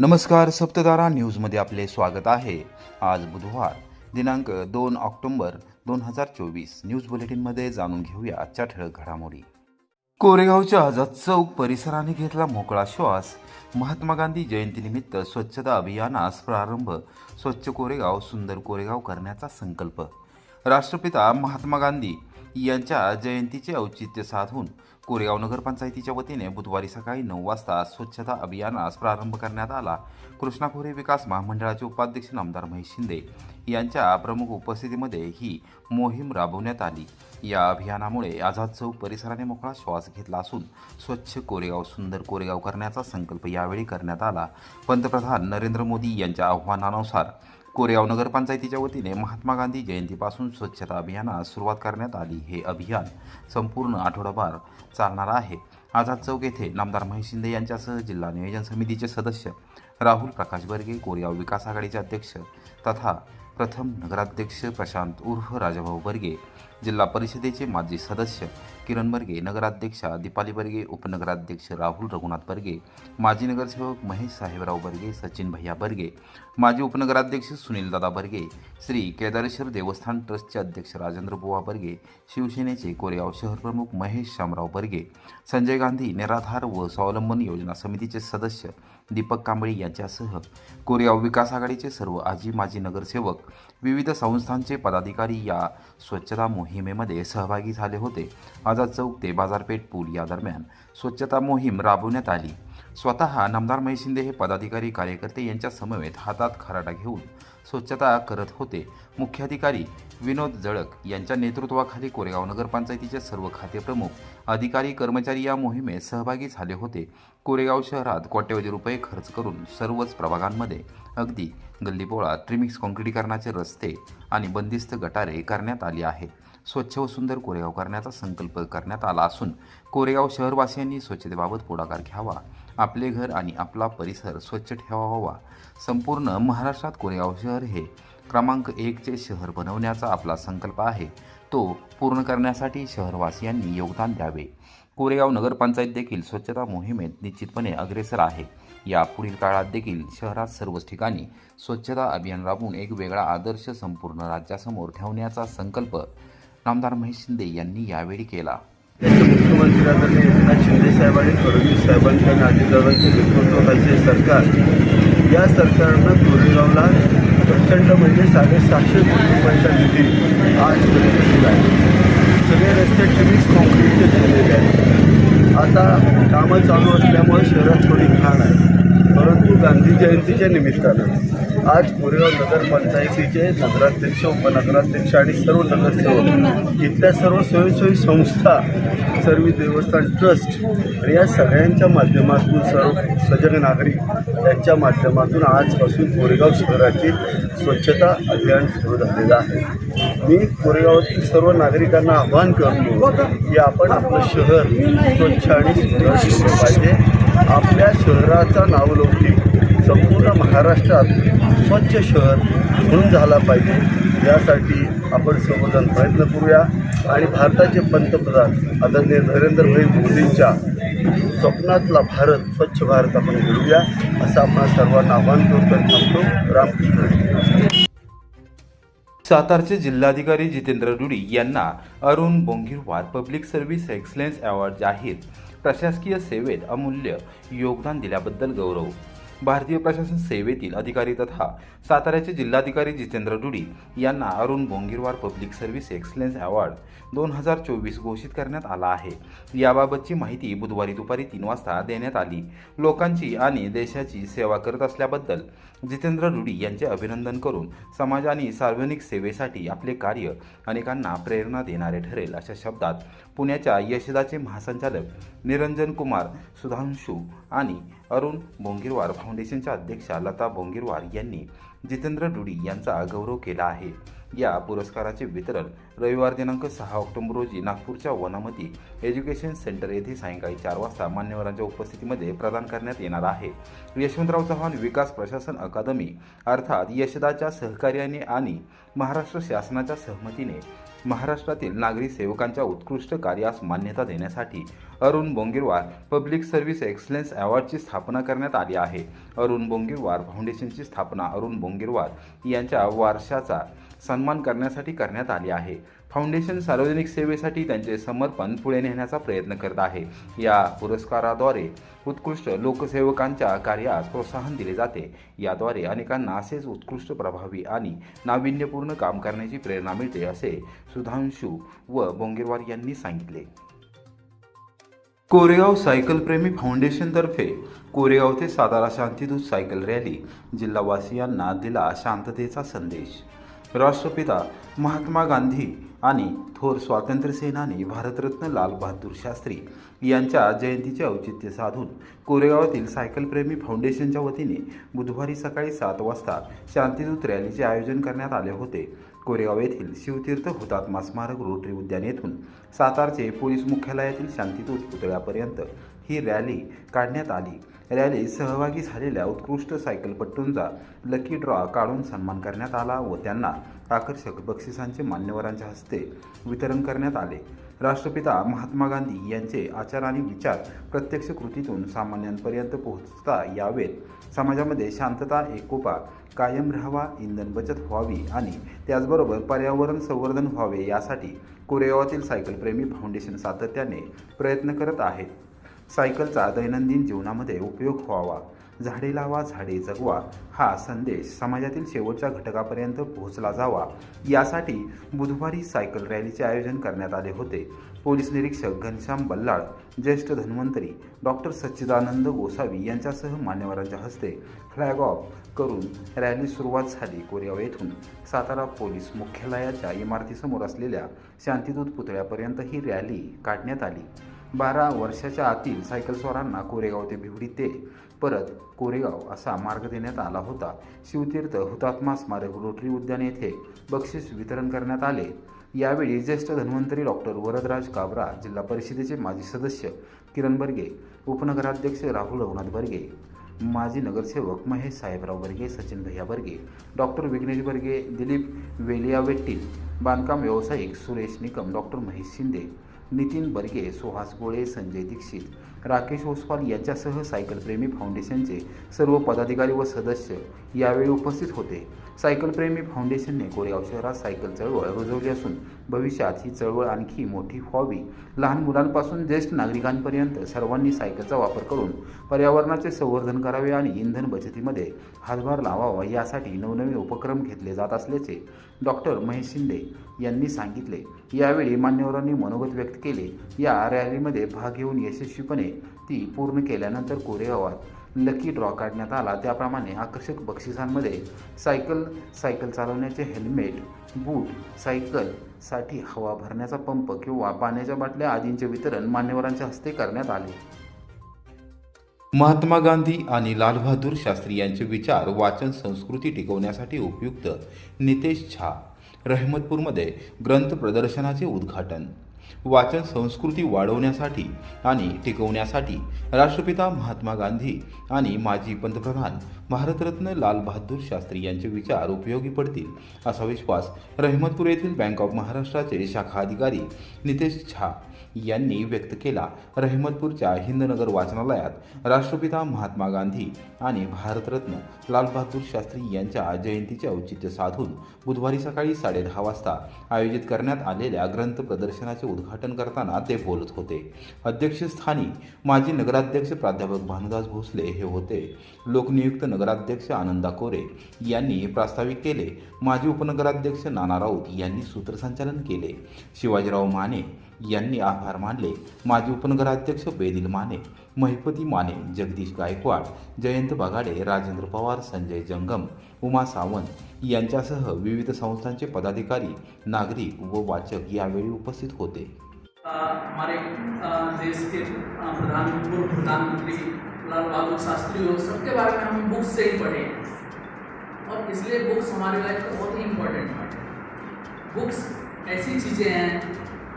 नमस्कार सप्तधारा न्यूजमध्ये आपले स्वागत आहे. आज बुधवार दिनांक दोन ऑक्टोबर दोन हजार चोवीस. न्यूज बुलेटिनमध्ये जाणून घेऊया आजच्या ठळक घडामोडी. कोरेगावच्या आझाद चौक परिसराने घेतला मोकळा श्वास. महात्मा गांधी जयंतीनिमित्त स्वच्छता अभियानास प्रारंभ. स्वच्छ कोरेगाव सुंदर कोरेगाव करण्याचा संकल्प. राष्ट्रपिता महात्मा गांधी यांच्या जयंतीचे औचित्य साधून कोरेगाव नगरपंचायतीच्या वतीने बुधवारी सकाळी नऊ वाजता स्वच्छता अभियानास प्रारंभ करण्यात आला. कृष्णा खोरे विकास महामंडळाचे उपाध्यक्ष नामदार महेश शिंदे यांच्या प्रमुख उपस्थितीमध्ये ही मोहीम राबवण्यात आली. या अभियानामुळे आझाद चौक परिसराने मोकळा श्वास घेतला असून स्वच्छ कोरेगाव सुंदर कोरेगाव करण्याचा संकल्प यावेळी करण्यात आला. पंतप्रधान नरेंद्र मोदी यांच्या आव्हानानुसार कोरेगाव नगरपंचायतीच्या वतीने महात्मा गांधी जयंतीपासून स्वच्छता अभियानास सुरुवात करण्यात आली. हे अभियान संपूर्ण आठवडाभर चालणार आहे. आझाद चौक येथे नामदार महेश शिंदे यांच्यासह जिल्हा नियोजन समितीचे सदस्य राहुल प्रकाश बर्गे कोरेगाव विकास आघाडीचे अध्यक्ष तथा प्रथम नगराध्यक्ष प्रशांत उर्फ राजाभाऊ बर्गे जिल्हा परिषदेचे माजी सदस्य किरण बर्गे नगराध्यक्षा दीपाली बर्गे उपनगराध्यक्ष राहुल रघुनाथ बर्गे माजी नगरसेवक महेश साहेबराव बर्गे सचिन भैया बर्गे माजी उपनगराध्यक्ष सुनीलदादा बर्गे श्री केदारेश्वर देवस्थान ट्रस्टचे अध्यक्ष राजेंद्र बुवा बर्गे शिवसेनेचे कोरेगाव शहर प्रमुख महेश शामराव बर्गे संजय गांधी निराधार व स्वावलंबन योजना समितीचे सदस्य दीपक कांबळे यांच्यासह कोरेगाव विकास आघाडीचे सर्व आजी माजी नगरसेवक विविध संस्थांचे पदाधिकारी या स्वच्छता मोहिमेमध्ये सहभागी झाले होते. आझाद चौक ते बाजारपेठ पूल या दरम्यान स्वच्छता मोहीम राबवण्यात आली. स्वतः नामदार महेश शिंदे हे पदाधिकारी कार्यकर्ते यांच्या समवेत हातात खराटा घेऊन स्वच्छता करत होते. मुख्याधिकारी विनोद जळक यांच्या नेतृत्वाखाली कोरेगाव नगरपंचायतीचे सर्व खातेप्रमुख अधिकारी कर्मचारी या मोहिमेत सहभागी झाले होते. कोरेगाव शहरात कोट्यवधी रुपये खर्च करून सर्वच प्रभागांमध्ये अगदी गल्लीपोळा ट्रिमिक्स काँक्रीटीकरणाचे रस्ते आणि बंदिस्त गटारे करण्यात आली आहे स्वच्छ व सुंदर कोरेगाव करण्याचा संकल्प करण्यात आला असून कोरेगाव शहरवासियांनी स्वच्छतेबाबत पुढाकार घ्यावा आपले घर आणि आपला परिसर स्वच्छ ठेवावा संपूर्ण महाराष्ट्रात कोरेगाव शहर हे क्रमांक एकचे शहर बनवण्याचा आपला संकल्प आहे. तो पूर्ण करण्यासाठी शहरवासियांनी योगदान द्यावे. कोरेगाव नगरपंचायत देखील स्वच्छता मोहिमेत निश्चितपणे अग्रेसर आहे. या पुढील काळात देखील शहरात सर्वच ठिकाणी स्वच्छता अभियान राबवून एक वेगळा आदर्श संपूर्ण राज्यासमोर ठेवण्याचा संकल्प नामदार महेश शिंदे यांनी यावेळी केला. मुख्यमंत्री आदरणीय एकनाथ शिंदे साहेब आणि फडणवीस साहेबांच्या आणि अजितदादांच्या नेतृत्वाखालचे सरकार. या सरकारनं कोरेगावला प्रचंड म्हणजे साडेसहाशे कोटी रुपयाचा निधी आजपर्यंत दिला आहे. सगळे रस्ते ट्रिमिक्स कॉन्क्रीटचे झालेले आहेत. आता कामं चालू असल्यामुळे शहरात थोडी घाण आहे. परंतु गांधी जयंतीच्या निमित्तानं आज कोरेगाव नगरपंचायतीचे नगराध्यक्ष उपनगराध्यक्ष आणि सर्व नगरसेवक इथल्या सर्व स्वयंसेवी संस्था सर्व देवस्थान ट्रस्ट आणि या सगळ्यांच्या माध्यमातून सर्व सजग नागरिक यांच्या माध्यमातून आजपासून कोरेगाव शहराची स्वच्छता अभियान सुरू झालेलं आहे. मी कोरेगावातील सर्व नागरिकांना आवाहन करतो की आपण आपलं शहर स्वच्छ आणि सुंदर ठेवलं पाहिजे. आपल्या शहराचा नावलौकिक संपूर्ण महाराष्ट्रात स्वच्छ शहर म्हणून झाला पाहिजे. यासाठी आपण सर्वजण प्रयत्न करूया. आणि भारताचे पंतप्रधान आदरणीय नरेंद्रभाई मोदींच्या स्वप्नातला भारत स्वच्छ भारत आपण घडूया असं आपण सर्वांना आव्हान करतो सांगतो रामकृष्ण. सातारचे जिल्हाधिकारी जितेंद्र रुडी यांना Arun Bongirwar public service excellence award जाहीर. प्रशासकीय सेवेत अमूल्य योगदान दिल्याबद्दल गौरव. भारतीय प्रशासन सेवेतील अधिकारी तथा साताऱ्याचे जिल्हाधिकारी जितेंद्र डुडी यांना Arun Bongirwar public service excellence award दोन हजार चोवीस घोषित करण्यात आला आहे. याबाबतची माहिती बुधवारी दुपारी तीन वाजता देण्यात आली. लोकांची आणि देशाची सेवा करत असल्याबद्दल जितेंद्र डुडी यांचे अभिनंदन करून समाज आणि सार्वजनिक सेवेसाठी आपले कार्य अनेकांना प्रेरणा देणारे ठरेल अशा शब्दात पुण्याच्या यशदाचे महासंचालक निरंजन कुमार सुधांशू आणि अरुण बोंगिरवार फाउंडेशनच्या अध्यक्षा लता बोंगिरवार यांनी जितेंद्र डुडी यांचा गौरव केला आहे. या पुरस्काराचे वितरण रविवार दिनांक सहा ऑक्टोबर रोजी नागपूरच्या वनामती एज्युकेशन सेंटर येथे सायंकाळी चार वाजता मान्यवरांच्या उपस्थितीमध्ये प्रदान करण्यात येणार आहे. यशवंतराव चव्हाण विकास प्रशासन अकादमी अर्थात यशदाच्या सहकार्याने आणि महाराष्ट्र शासनाच्या सहमतीने महाराष्ट्रातील नागरी सेवकांच्या उत्कृष्ट कार्यास मान्यता देण्यासाठी Arun Bongirwar public service excellence अवॉर्डची स्थापना करण्यात आली आहे. अरुण बोंगीरवार फाउंडेशनची स्थापना अरुण बोंगीरवार यांच्या वारशाचा सन्मान करण्यासाठी करण्यात आली आहे. फाउंडेशन सार्वजनिक सेवेसाठी त्यांचे समर्पण पुढे नेण्याचा प्रयत्न करत आहे. या पुरस्काराद्वारे उत्कृष्ट लोकसेवकांच्या कार्यास प्रोत्साहन दिले जाते. याद्वारे अनेकांना असेच उत्कृष्ट प्रभावी आणि नाविन्यपूर्ण काम करण्याची प्रेरणा मिळते असे सुधांशू व बोंगीरवार यांनी सांगितले. कोरेगाव सायकलप्रेमी फाउंडेशनतर्फे कोरेगाव ते सातारा शांतीदूत सायकल रॅली जिल्हावासियांना दिला शांततेचा संदेश. राष्ट्रपिता महात्मा गांधी आणि थोर स्वातंत्र्यसेनानी भारतरत्न लाल बहादूर शास्त्री यांच्या जयंतीचे औचित्य साधून कोरेगावातील सायकलप्रेमी फाउंडेशनच्या वतीने बुधवारी सकाळी सात वाजता शांतिदूत रॅलीचे आयोजन करण्यात आले होते. कोरेगाव येथील शिवतीर्थ हुतात्मा स्मारक रोटरी उद्यान येथून सातारचे पोलीस मुख्यालयातील शांतिदूत पुतळ्यापर्यंत ही रॅली काढण्यात आली. रॅलीत सहभागी झालेल्या उत्कृष्ट सायकलपट्टूंचा लकी ड्रॉ काढून सन्मान करण्यात आला व त्यांना आकर्षक बक्षिसांचे मान्यवरांच्या हस्ते वितरण करण्यात आले. राष्ट्रपिता महात्मा गांधी यांचे आचार आणि विचार प्रत्यक्ष कृतीतून सामान्यांपर्यंत पोहोचता यावेत. समाजामध्ये शांतता एकोपा कायम राहावा इंधन बचत व्हावी आणि त्याचबरोबर पर्यावरण संवर्धन व्हावे यासाठी कोरेगावातील सायकलप्रेमी फाउंडेशन सातत्याने प्रयत्न करत आहे. सायकलचा दैनंदिन जीवनामध्ये उपयोग व्हावा. झाडे लावा झाडे जगवा हा संदेश समाजातील शेवटच्या घटकापर्यंत पोहोचला जावा. यासाठी बुधवारी सायकल रॅलीचे आयोजन करण्यात आले होते. पोलीस निरीक्षक घनश्याम बल्लाळ ज्येष्ठ धन्वंतरी डॉक्टर सच्चिदानंद गोसावी यांच्यासह मान्यवरांच्या हस्ते फ्लॅग ऑफ करून रॅली सुरुवात झाली कोरेगाव येथून. सातारा पोलीस मुख्यालयाच्या इमारतीसमोर असलेल्या शांतिदूत पुतळ्यापर्यंत ही रॅली काढण्यात आली. बारा वर्षाच्या आतील सायकलस्वारांना कोरेगाव ते भिवडी ते परत कोरेगाव असा मार्ग देण्यात आला होता. शिवतीर्थ हुतात्मा स्मारक रोटरी उद्यान येथे बक्षीस वितरण करण्यात आले. यावेळी ज्येष्ठ धन्वंतरी डॉक्टर वरदराज काबरा जिल्हा परिषदेचे माजी सदस्य किरण बर्गे उपनगराध्यक्ष राहुल रघुनाथ बर्गे माजी नगरसेवक महेश साहेबराव बर्गे सचिन भैया बर्गे डॉक्टर विघ्नेश बर्गे दिलीप वेलिया वेट्टील बांधकाम व्यावसायिक सुरेश निकम डॉक्टर महेश शिंदे नितीन बर्गे सुहास गोळे संजय दीक्षित राकेश ओसवाल यांच्यासह सायकलप्रेमी फाउंडेशनचे सर्व पदाधिकारी व सदस्य यावेळी उपस्थित होते. सायकलप्रेमी फाउंडेशनने कोरेगाव शहरात सायकल चळवळ रुजवली असून भविष्यात ही चळवळ आणखी मोठी व्हावी. लहान मुलांपासून ज्येष्ठ नागरिकांपर्यंत सर्वांनी सायकलचा वापर करून पर्यावरणाचे संवर्धन करावे आणि इंधन बचतीमध्ये हातभार लावावा यासाठी नवनवीन उपक्रम घेतले जात असल्याचे डॉक्टर महेश शिंदे यांनी सांगितले. यावेळी मान्यवरांनी मनोगत व्यक्त केले. या रॅलीमध्ये भाग घेऊन यशस्वीपणे ती पूर्ण केल्यानंतर कोरेगावात लकी ड्रॉ काढण्यात आला. त्याप्रमाणे आकर्षक बक्षिसांमध्ये सायकल सायकल चालवण्याचे हेल्मेट बूट सायकलसाठी हवा भरण्याचा पंप किंवा पाण्याच्या बाटल्या आदींचे वितरण मान्यवरांच्या हस्ते करण्यात आले. महात्मा गांधी आणि लालबहादूर शास्त्री यांचे विचार वाचन संस्कृती टिकवण्यासाठी उपयुक्त. नितेश झा रहमतपूरमध्ये ग्रंथ प्रदर्शनाचे उद्घाटन. वाचन संस्कृती वाढवण्यासाठी आणि टिकवण्यासाठी राष्ट्रपिता महात्मा गांधी आणि माजी पंतप्रधान भारतरत्न लाल बहादूर शास्त्री यांचे विचार उपयोगी पडतील असा विश्वास रहमतपूर येथील बँक ऑफ महाराष्ट्राचे शाखा अधिकारी नितेश झा यांनी व्यक्त केला. रहमतपूरच्या हिंदनगर वाचनालयात राष्ट्रपिता महात्मा गांधी आणि भारतरत्न लालबहादूर शास्त्री यांच्या जयंतीचे औचित्य साधून बुधवारी सकाळी साडेदहा वाजता आयोजित करण्यात आलेल्या ग्रंथ प्रदर्शनाचे उद्घाटन करताना ते बोलत होते. अध्यक्षस्थानी माजी नगराध्यक्ष प्राध्यापक भानुदास भोसले हे होते. लोकनियुक्त नगराध्यक्ष आनंदा कोरे यांनी प्रास्ताविक केले. माजी उपनगराध्यक्ष नाना राऊत यांनी सूत्रसंचालन केले. शिवाजीराव माने यांनी आभार मानले. माजी उपनगराध्यक्ष बेदिल माने महिपती माने जगदीश गायकवाड जयंत बगाडे राजेंद्र पवार संजय जंगम उमा सावंत यांच्यासह विविध संस्थांचे पदाधिकारी नागरिक व वाचक यावेळी उपस्थित होते. हमारे देश के प्रधान पूर्व प्रधानमंत्री लाल बहादुर शास्त्री हो सबके बारे में हम बुक्स से ही पढ़े। और इसलिए बुक्स हमारे लाइफ का बहुत ही इम्पोर्टेंट पार्ट है। बुक्स ऐसी चीज़ें हैं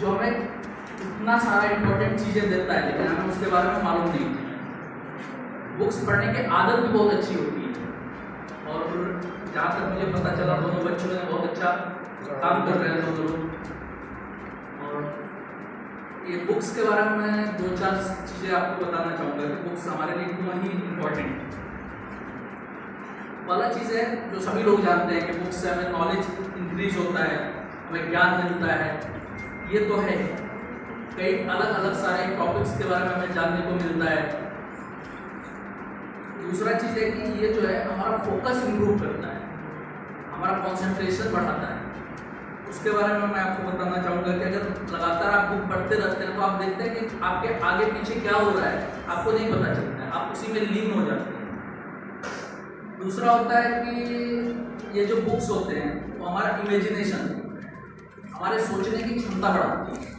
जो हमें इतना सारा इम्पोर्टेंट चीज़ें देता है, लेकिन हमें उसके बारे में मालूम नहीं। बुक्स पढ़ने की आदत भी बहुत अच्छी होती है। और जहाँ तक मुझे पता चला, दोनों बच्चों ने बहुत अच्छा काम कर रहे हैं दोनों लोग। और ये बुक्स के बारे में मैं दो चार चीज़ें आपको बताना चाहूँगा कि बुक्स हमारे लिए क्यों ही इम्पोर्टेंट है। पहला चीज़ है, जो सभी लोग जानते हैं कि बुक्स से हमें नॉलेज इंक्रीज होता है, हमें ज्ञान मिलता है। ये तो है। कई अलग अलग सारे टॉपिक्स के बारे में हमें जानने को मिलता है। दूसरा चीज़ है कि ये जो है, हमारा फोकस इम्प्रूव करता है। हमारा कॉन्सेंट्रेशन बढ़ाता है। उसके बारे में मैं आपको बताना चाहूँगा कि अगर लगातार आप बुक पढ़ते रहते हैं तो आप देखते हैं कि आपके आगे पीछे क्या हो रहा है। आपको नहीं पता चलता है। आप उसी में लीन हो जाते हैं। दूसरा होता है कि ये जो बुक्स होते हैं, वो हमारा इमेजिनेशन हमारे सोचने की क्षमता बढ़ाती है।